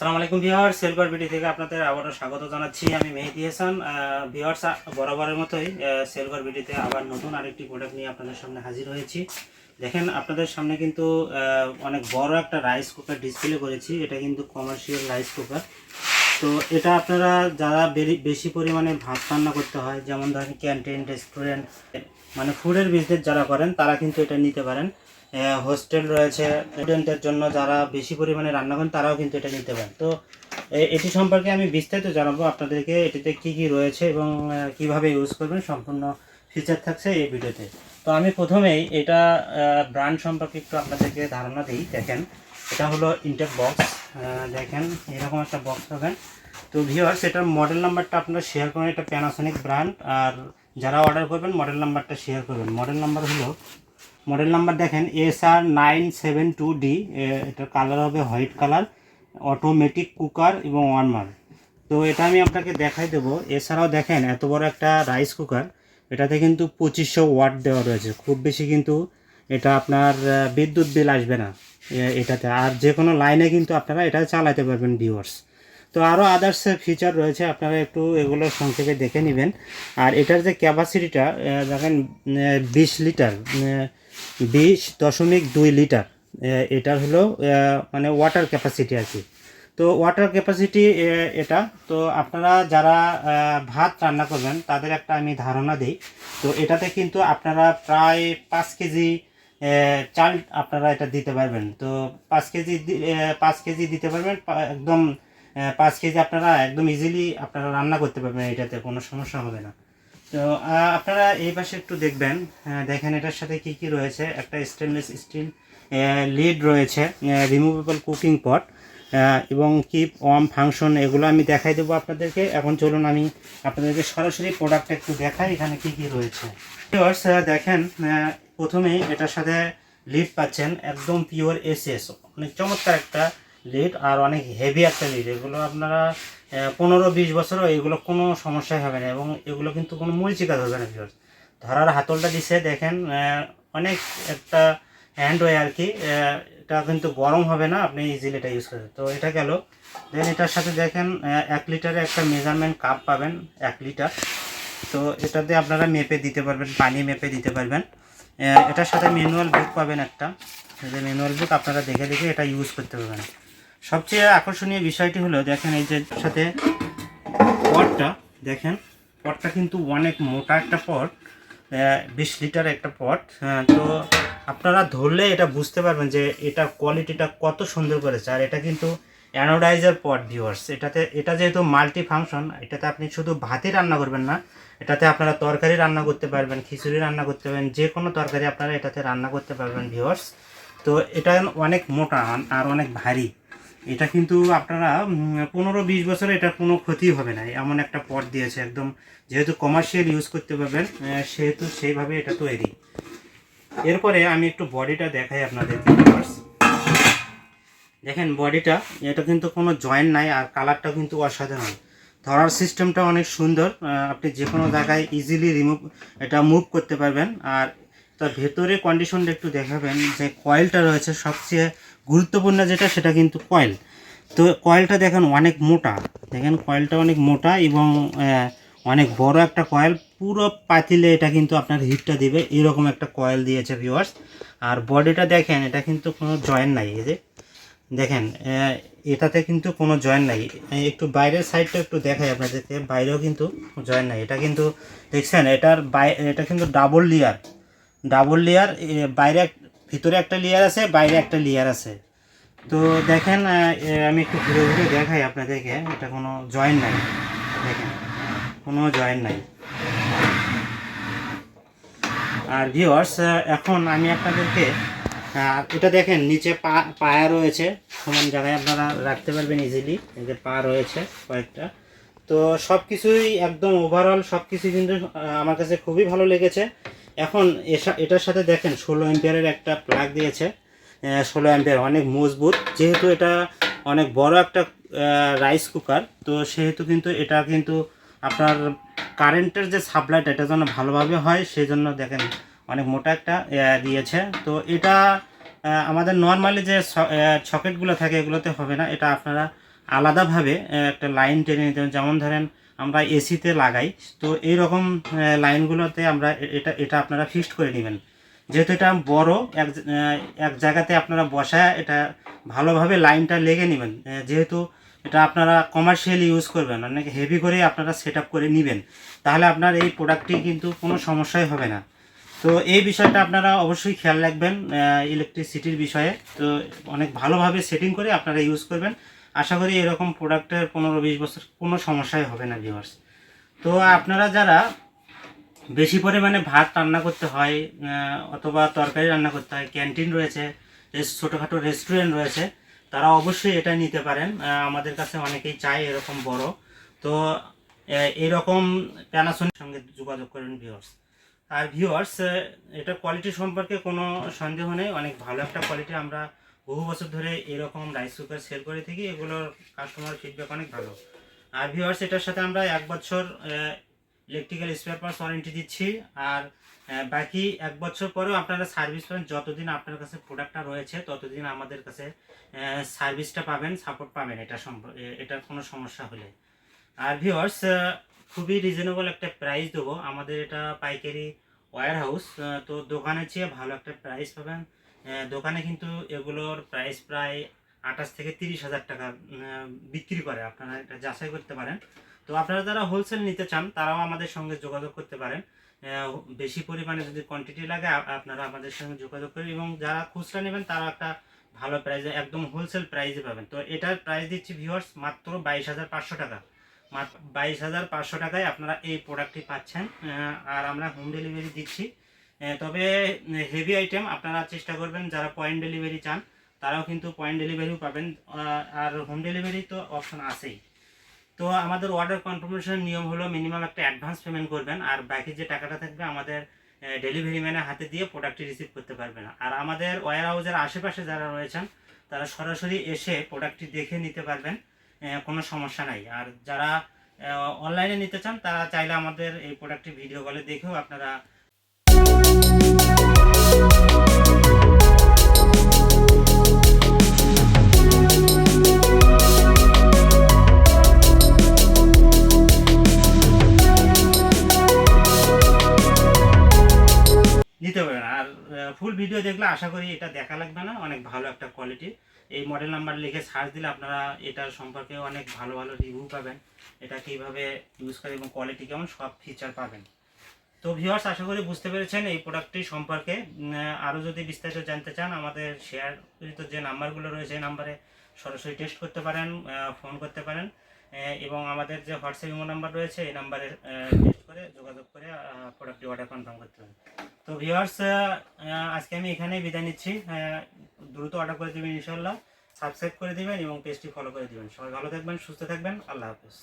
সালাম আলাইকুম ভিওয়ার সেলভার বিডি থেকে আপনাদের আবারও স্বাগত জানাচ্ছি। আমি মেহেদি হাসান। ভিওয়ার্স বরাবরের মতোই সেলভার বিডিতে আবার নতুন আরেকটি প্রোডাক্ট নিয়ে আপনাদের সামনে হাজির হয়েছি। দেখেন, আপনাদের সামনে কিন্তু অনেক বড় একটা রাইস কুকার ডিসপ্লে করেছি। এটা কিন্তু কমার্শিয়াল রাইস কুকার তো এটা আপনারা যারা বেশি পরিমাণে ভাত রান্না করতে হয়, যেমন ধরেন ক্যান্টিন রেস্টুরেন্ট মানে ফুডের বিজনেস যারা করেন, তারা কিন্তু এটা নিতে পারেন। হোস্টেল রয়েছে। স্টুডেন্টের জন্য যারা বেশি পরিমাণে রান্না করেন, তারাও কিন্তু এটা নিতে পারেন। তো এটি সম্পর্কে আমি বিস্তারিত জানাব আপনাদেরকে, এটিতে কি কি রয়েছে এবং কীভাবে ইউজ করবেন, সম্পূর্ণ ফিচার থাকছে এই ভিডিওতে। তো আমি প্রথমেই এটা ব্র্যান্ড সম্পর্কে একটু আপনাদেরকে ধারণা দিই। দেখেন, এটা হলো ইনটেক বক্স দেখেন, এরকম একটা বক্স পাবেন। তো ভিওয়ার্স এটার মডেল নাম্বারটা আপনারা শেয়ার করেন। এটা প্যানাসনিক ব্র্যান্ড আর যারা অর্ডার করবেন মডেল নাম্বারটা শেয়ার করবেন। মডেল নাম্বার হলো মডেল নাম্বার দেখেন S R nine seven two D এটার কালার হবে হোয়াইট কালার অটোমেটিক কুকার এবং ওয়ার্মার তো এটা আমি আপনাকে দেখাই দেবো। এছাড়াও দেখেন, এত বড় একটা রাইস কুকার এটাতে কিন্তু পঁচিশশো ওয়াট দেওয়া রয়েছে। খুব বেশি কিন্তু এটা আপনার বিদ্যুৎ বিল আসবে না এটাতে। আর যে কোনো লাইনে কিন্তু আপনারা এটা চালাতে পারবেন ভিউয়ার্স তো আরও আদার্স ফিচার রয়েছে, আপনারা একটু এগুলো সংক্ষেপে দেখে নেবেন। আর এটার যে ক্যাপাসিটিটা দেখেন বিশ লিটার বিশ দশমিক দুই লিটার এটার হলো মানে ওয়াটার ক্যাপাসিটি আর কি। তো ওয়াটার ক্যাপাসিটি এটা, তো আপনারা যারা ভাত রান্না করবেন, তাদের একটা আমি ধারণা দিই। তো এটাতে কিন্তু আপনারা প্রায় পাঁচ কেজি চাল আপনারা এটা দিতে পারবেন। তো পাঁচ কেজি পাঁচ কেজি দিতে পারবেন একদম পাঁচ কেজি আপনারা একদম ইজিলি আপনারা রান্না করতে পারবেন এটাতে, কোনো সমস্যা হবে না। তো আপনারা এই পাশে একটু দেখবেন দেখেন এটার সাথে কি কি রয়েছে। একটা স্টেনলেস স্টিল লিড রয়েছে রিমুভেবল কুকিং পট এবং কিপ ওয়ার্ম ফাংশন এগুলো আমি দেখাই দেবো আপনাদেরকে। এখন চলুন আমি আপনাদেরকে সরাসরি প্রোডাক্টটা একটু দেখাই, এখানে কি কি রয়েছে। দেখেন প্রথমেই এটার সাথে লিড পাচ্ছেন, একদম পিওর এসএস অনেক চমৎকার একটা লিড আর অনেক হেভি একটা লিড এগুলো আপনারা পনেরো বিশ বছরও এগুলো কোনো সমস্যাই হবে না এবং এগুলো কিন্তু কোনো মরিচিকা ধরবে না ভিউয়ার্স ধরার হাতলটা দিছে, দেখেন অনেক একটা হ্যান্ড ওয়ে আর কি এটা কিন্তু গরম হবে না, আপনি ইজিলি এটা ইউজ করবেন তো এটা গেল। দেন এটার সাথে দেখেন এক লিটারে একটা মেজারমেন্ট কাপ পাবেন, এক লিটার তো এটাতে আপনারা মেপে দিতে পারবেন, পানি মেপে দিতে পারবেন। এটার সাথে ম্যানুয়াল বুক পাবেন একটা। যে ম্যানুয়াল বুক আপনারা দেখে দেখে এটা ইউজ করতে পারবেন। সবচেয়ে আকর্ষণীয় বিষয়টি হলো, দেখেন এই যে সাথে পটটা, দেখেন, পটটা কিন্তু অনেক মোটা একটা পট বিশ লিটার একটা পট। তো আপনারা ধরলে এটা বুঝতে পারবেন যে এটা কোয়ালিটিটা কত সুন্দর করেছে। আর এটা কিন্তু অ্যানোডাইজার পট, ভিউয়ার্স। এটাতে, এটা যেহেতু মাল্টি ফাংশন এটাতে আপনি শুধু ভাতই রান্না করবেন না, এটাতে আপনারা তরকারি রান্না করতে পারবেন, খিচুড়ি রান্না করতে পারবেন, যে কোনো তরকারি আপনারা এটাতে রান্না করতে পারবেন, ভিউয়ার্স। তো এটা অনেক মোটা আর অনেক ভারী। এটা কিন্তু আপনারা পনেরো বিশ বছরে এটা কোনো ক্ষতি হবে না। এমন একটা পট দিয়েছে একদম। যেহেতু কমার্শিয়াল ইউজ করতে পারবেন সেহেতু সেইভাবে এটা তৈরি। এরপরে আমি একটু বডিটা দেখাই আপনাদের দেখেন বডিটা, এটা কিন্তু কোনো জয়েন্ট নাই আর কালারটা কিন্তু অসাধারণ। ধরার সিস্টেমটা অনেক সুন্দর। আপনি যে কোনো জায়গায় ইজিলি রিমুভ এটা মুভ করতে পারবেন। আর তার ভেতরে কন্ডিশনটা একটু দেখাবেন যে কয়েলটা রয়েছে, সবচেয়ে গুরুত্বপূর্ণ যেটা, সেটা কিন্তু কয়েল তো কয়েলটা দেখেন অনেক মোটা। দেখেন কয়েলটা অনেক মোটা এবং অনেক বড় একটা কয়েল পুরো পাতিলে এটা কিন্তু আপনার হিটটা দিবে। এরকম একটা কয়েল দিয়েছে ভিউয়ার্স আর বডিটা দেখেন, এটা কিন্তু কোনো জয়েন্ট নাই, এই যে। দেখেন এটাতে কিন্তু কোনো জয়েন্ট নাই। একটু বাইরের সাইডটা একটু দেখাই আপনাদেরকে। বাইরেও কিন্তু জয়েন্ট নাই। এটা কিন্তু, দেখছেন, এটার বাই, এটা কিন্তু ডাবল লেয়ার ডাবল লেয়ার বাইরে ভিতরে একটা লেয়ার আছে, বাইরে একটা লেয়ার আছে। তো দেখেন আমি একটু ঘুরে ঘুরে দেখাই আপনাদেরকে, এটা কোনো জয়েন্ট নাই। দেখেন, কোনো জয়েন্ট নাই। আর ভিওয়ার্স এখন আমি আপনাদেরকে এটা দেখেন, নিচে পা, পায়া রয়েছে। সমান জায়গায় আপনারা রাখতে পারবেন ইজিলি এদের পা রয়েছে কয়েকটা। তো সব কিছুই একদম ওভারঅল সব কিছু কিন্তু আমার কাছে খুবই ভালো লেগেছে। এখন এটার সাথে দেখেন ষোলো অ্যাম্পিয়ারের একটা প্লাগ দিয়েছে। ষোলো অ্যাম্পিয়ার, অনেক মজবুত। যেহেতু এটা অনেক বড় একটা রাইস কুকার তো সেহেতু কিন্তু এটা কিন্তু আপনার কারেন্টের যে সাপ্লাইটা এটা যেন ভালোভাবে হয় সেই জন্য দেখেন অনেক মোটা একটা দিয়েছে। তো এটা আমাদের নর্মালি যে সকেটগুলো থাকে, এগুলোতে হবে না। এটা আপনারা আলাদাভাবে একটা লাইন টেনে নিতে যেমন ধরেন আমরা এসিতে লাগাই, তো এই রকম লাইনগুলোতে আমরা এটা এটা আপনারা ফিক্সড করে নেবেন। যেহেতু এটা বড়, এক এক জায়গাতে আপনারা বসায় এটা ভালোভাবে লাইনটা লেগে নেবেন। যেহেতু এটা আপনারা কমার্শিয়ালি ইউজ করবেন, অনেক হেভি করে আপনারা সেট করে নেবেন, তাহলে আপনার এই প্রোডাক্টটি কিন্তু কোনো সমস্যাই হবে না। তো এই বিষয়টা আপনারা অবশ্যই খেয়াল রাখবেন ইলেকট্রিসিটির বিষয়ে। তো অনেক ভালোভাবে সেটিং করে আপনারা ইউজ করবেন। আশা করি এরকম প্রোডাক্টের পনেরো বিশ বছর কোনো সমস্যাই হবে না ভিউয়ার্স তো আপনারা যারা বেশি পরিমাণে ভাত রান্না করতে হয় অথবা তরকারি রান্না করতে হয় ক্যান্টিন রয়েছে ছোটোখাটো রেস্টুরেন্ট রয়েছে, তারা অবশ্যই এটা নিতে পারেন। আমাদের কাছে অনেকেই চায় এরকম বড়। তো এরকম প্যানাসোনিক সঙ্গে যোগাযোগ করেন ভিউয়ার্স আর ভিউয়ার্স এটা কোয়ালিটি সম্পর্কে কোনো সন্দেহ নেই। অনেক ভালো একটা কোয়ালিটি আমরা বহু বছর ধরে এরকম রাইস কুকার সেল করে থাকি, এগুলোর কাস্টমার ফিডব্যাক অনেক ভালো। আর ভিউয়ার্স এটার সাথে আমরা এক বছর ইলেকট্রিক্যাল স্পেয়ার পার্টস ওয়ারেন্টি দিচ্ছি। আর বাকি এক বছর পরেও আপনারা সার্ভিস পাবেন। যতদিন আপনার কাছে প্রোডাক্টটা রয়েছে, ততদিন আমাদের কাছে সার্ভিসটা পাবেন সাপোর্ট পাবেন। এটা এটার কোনো সমস্যা হলে। আর ভিউয়ার্স খুবই রিজনেবল একটা প্রাইস দেবো। আমাদের এটা পাইকারি ওয়্যার হাউস তো দোকানের চেয়ে ভালো একটা প্রাইস পাবেন। দোকানে কিন্তু এগুলোর প্রাইস প্রায় আঠাশ থেকে তিরিশ হাজার টাকা বিক্রি করে। আপনারা এটা যাচাই করতে পারেন। তো আপনারা যারা হোলসেল নিতে চান, তারাও আমাদের সঙ্গে যোগাযোগ করতে পারেন। বেশি পরিমাণে যদি কোয়ান্টিটি লাগে আপনারা আমাদের সঙ্গে যোগাযোগ করেন এবং যারা খুচরা নেবেন, তারা একটা ভালো প্রাইসে একদম হোলসেল প্রাইসে পাবেন। তো এটার প্রাইস দিচ্ছি ভিউয়ার্স মাত্র বাইশ হাজার পাঁচশো টাকা। বাইশ হাজার পাঁচশো টাকায় আপনারা এই প্রোডাক্টটি পাচ্ছেন। আর আমরা হোম ডেলিভারি দিচ্ছি। তবে হেভি আইটেম আপনারা চেষ্টা করবেন, যারা পয়েন্ট ডেলিভারি চান, তারাও কিন্তু পয়েন্ট ডেলিভারিও পাবেন। আর হোম ডেলিভারি তো অপশন আছেই। তো আমাদের অর্ডার কনফার্মেশনের নিয়ম হলো মিনিমাম একটা অ্যাডভান্স পেমেন্ট করবেন, আর বাকি যে টাকাটা থাকবে আমাদের ডেলিভারি ম্যানের হাতে দিয়ে প্রোডাক্টটি রিসিভ করতে পারবেন। আর আমাদের ওয়ার হাউসের আশেপাশে যারা রয়েছেন, তারা সরাসরি এসে প্রোডাক্টটি দেখে নিতে পারবেন কোনো সমস্যা নাই। আর যারা অনলাইনে নিতে চান, তারা চাইলে আমাদের এই প্রোডাক্টটি ভিডিও কলে দেখেও আপনারা নিতে পারবেন আর ফুল ভিডিও দেখলে আশা করি এটা দেখা লাগবে না। অনেক ভালো একটা কোয়ালিটি এই মডেল নাম্বার লিখে সার্চ দিলে আপনারা এটার সম্পর্কে অনেক ভালো ভালো রিভিউ পাবেন। এটা কীভাবে ইউজ করে এবং কোয়ালিটি কেমন, সব ফিচার পাবেন। তো ভিউয়ার্স আশা করি বুঝতে পেরেছেন এই প্রোডাক্টটি সম্পর্কে। আরও যদি বিস্তারিত জানতে চান, আমাদের শেয়ার যে নাম্বারগুলো রয়েছে এই নাম্বারে সরাসরি টেস্ট করতে পারেন ফোন করতে পারেন। এবং আমাদের যে হোয়াটসঅ্যাপ ইমো নাম্বার রয়েছে, এই নাম্বারে টেস্ট করে যোগাযোগ করে প্রোডাক্টটি অর্ডার কনফার্ম করতে পারেন। তো ভিউয়ার্স আজকে আমি এখানেই বিদায় নিচ্ছি। দ্রুত অর্ডার করে দেবেন ইনশাল্লাহ সাবস্ক্রাইব করে দিবেন এবং পেজটি ফলো করে দিবেন। সবাই ভালো থাকবেন, সুস্থ থাকবেন। আল্লাহ হাফেজ।